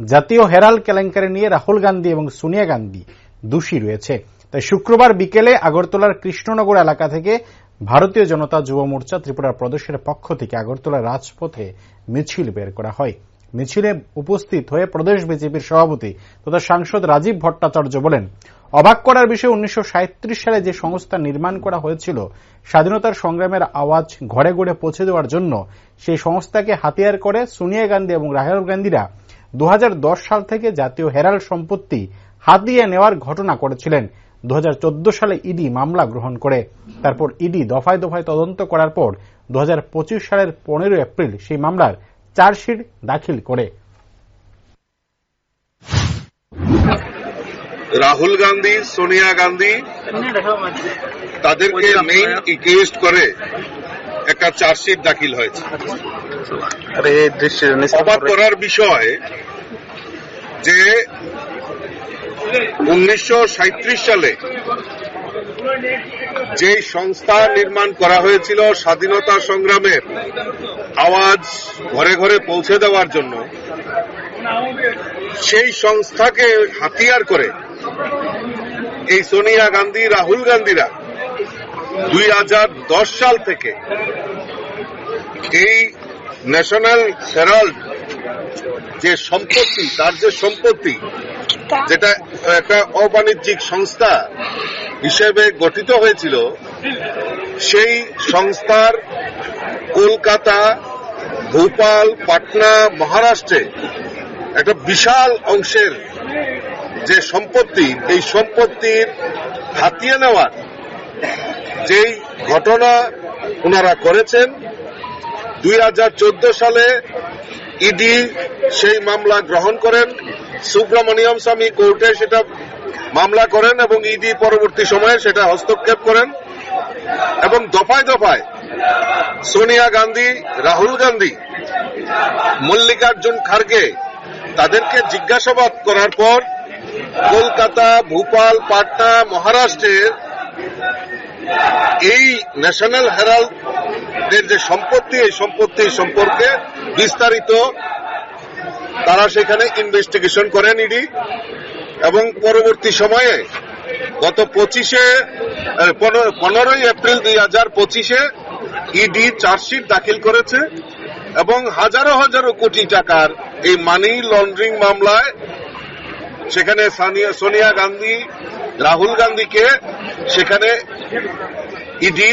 জাতীয় হেরাল কেলেঙ্কারি নিয়ে রাহুল গান্ধী এবং সোনিয়া গান্ধী দোষী রয়েছে। তাই শুক্রবার বিকেলে আগরতলার কৃষ্ণনগর এলাকা থেকে ভারতীয় জনতা যুব মোর্চা ত্রিপুরার প্রদেশের পক্ষ থেকে আগরতলা রাজপথে মিছিল বের করা হয়। মিছিলে উপস্থিত হয়ে প্রদেশ বিজেপির সভাপতি তথা সাংসদ রাজীব ভট্টাচার্য বলেন, অবাক করার বিষয়ে উনিশশো সাঁইত্রিশ সালে যে সংস্থা নির্মাণ করা হয়েছিল, স্বাধীনতার সংগ্রামের আওয়াজ ঘরে ঘরে পৌঁছে দেওয়ার জন্য সেই সংস্থাকে হাতিয়ার করে সোনিয়া গান্ধী এবং রাহুল গান্ধীরা দু হাজার দশ সাল থেকে জাতীয় হেরাল সম্পত্তি হাতিয়ে নেওয়ার ঘটনা করেছিলেন। দু হাজার চোদ্দ সালে ইডি মামলা গ্রহণ করে। তারপর ইডি দফায় দফায় তদন্ত করার পর দু হাজার পঁচিশ সালের পনেরো এপ্রিল সেই মামলার চার্জশিট দাখিল করে। রাহুল গান্ধী, সোনিয়া গান্ধী তাদেরকে মেইন ইকুয়েস্ট করে একটা চার্জশিট দাখিল হয়েছে। অবাক করার বিষয় যে উনিশশো সালে যে সংস্থা নির্মাণ করা হয়েছিল স্বাধীনতা সংগ্রামের আওয়াজ ঘরে ঘরে পৌঁছে দেওয়ার জন্য সেই সংস্থাকে হাতিয়ার করে এই সোনিয়া গান্ধী রাহুল গান্ধীরা দুই হাজার দশ সাল থেকে এই ন্যাশনাল হেরাল্ড যে সম্পত্তি তার যে সম্পত্তি যেটা একটা অবাণিজ্যিক সংস্থা হিসেবে গঠিত হয়েছিল সেই সংস্থার কলকাতা ভোপাল পাটনা মহারাষ্ট্রে একটা বিশাল অংশের যে সম্পত্তি এই সম্পত্তির হাতিয়ে নেওয়ার যেই ঘটনা ওনারা করেছেন দুই হাজার চোদ্দ সালে ইডি সেই মামলা গ্রহণ করেন। সুব্রমণিয়ম স্বামী কোর্টে সেটা মামলা করেন এবং ইডি পরবর্তী সময়ে সেটা হস্তক্ষেপ করেন। এবং দফায় দফায় সোনিয়া গান্ধী, রাহুল গান্ধী, মল্লিকার্জুন খার্গে তাদেরকে জিজ্ঞাসাবাদ করার পর কলকাতা, ভোপাল, পাটনা, মহারাষ্ট্রের এই ন্যাশনাল হেরাল্ড যে সম্পত্তি, এই সম্পত্তি সম্পর্কে বিস্তারিত তারা সেখানে ইনভেস্টিগেশন করেন ইডি এবং পরবর্তী সময়ে গত পঁচিশে পনেরোই এপ্রিল দুই হাজার পঁচিশে ইডি চার্জশিট দাখিল করেছে এবং হাজারো হাজারো কোটি টাকার এই মানি লন্ড্রিং মামলায় সেখানে সোনিয়া গান্ধী, রাহুল গান্ধীকে সেখানে ইডি